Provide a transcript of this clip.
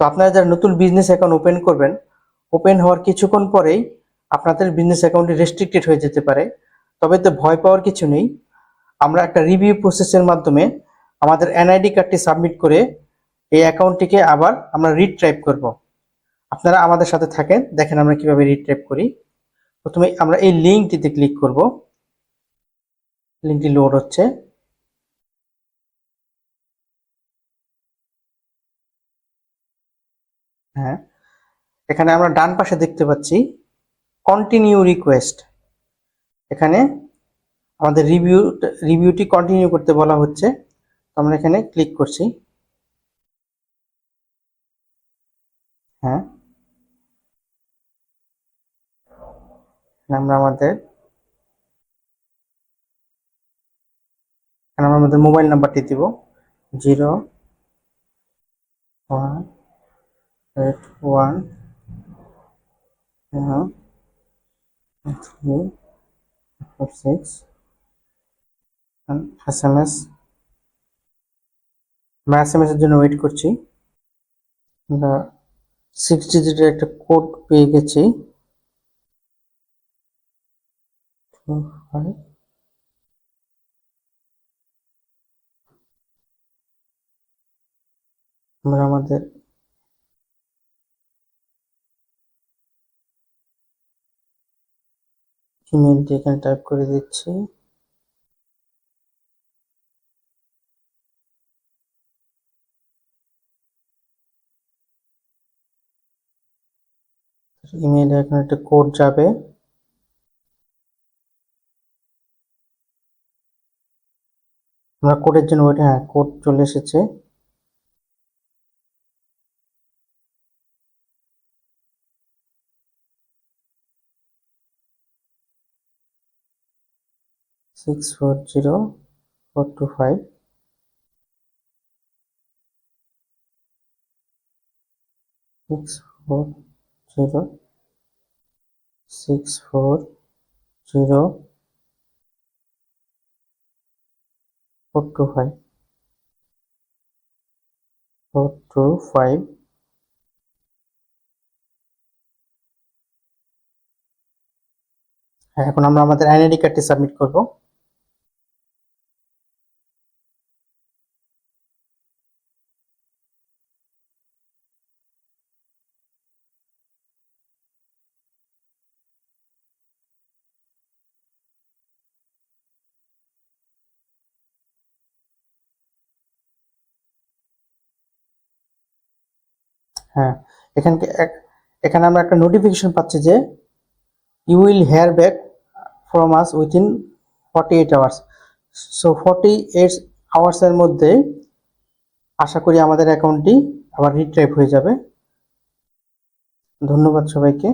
তো আপনারা যারা নতুন বিজনেস অ্যাকাউন্ট ওপেন করবেন ওপেন হওয়ার কিছুক্ষণ পরেই আপনাদের বিজনেস অ্যাকাউন্টটি রেস্ট্রিক্টেড হয়ে যেতে পারে। তবে তো ভয় পাওয়ার কিছু নেই। আমরা একটা রিভিউ প্রসেসের মাধ্যমে আমাদের এনআইডি কার্ডটি সাবমিট করে এই অ্যাকাউন্টটিকে আবার আমরা রিট্রাইপ করব। আপনারা আমাদের সাথে থাকেন, দেখেন আমরা কীভাবে রিট্রাইপ করি। প্রথমে আমরা এই লিঙ্কটিতে ক্লিক করব। লিঙ্কটি লোড হচ্ছে। হ্যাঁ। এখানে আমরা ডান পাশে দেখতে পাচ্ছি কন্টিনিউ রিকোয়েস্ট এখানে আমাদের রিভিউ রিভিউটি কন্টিনিউ করতে বলা হচ্ছে। আমরা এখানে ক্লিক করছি। হ্যাঁ। আমরা আমাদের আমরা আমাদের মোবাইল নাম্বারটি দিব। Zero one eight one three four six S M S আমরা এস এম এস এর জন্য ওয়েট করছি। আমরা সিক্স ডিজিটের একটা কোড পেয়ে গেছি। Two, five. আমরা আমাদের ইমেলটি এখানে টাইপ করে দিচ্ছি। ইমেইলে এখন একটা কোড যাবে। আমরা কোডের জন্য ওইটা হ্যাঁ কোড চলে এসেছে। Six four zero four two five six four zero six four zero four two five four two five হ্যাঁ এখন আমরা আমাদের আইডেন্টি কার্ডটি সাবমিট করব। হ্যাঁ এখানে এখানে আমরা একটা নোটিফিকেশন পাচ্ছি যে you will hear back from us within forty eight hours so forty eight আওয়ার্সের মধ্যে আশা করি আমাদের অ্যাকাউন্টটি আবার রিট্রাইভ হয়ে যাবে। ধন্যবাদ সবাইকে।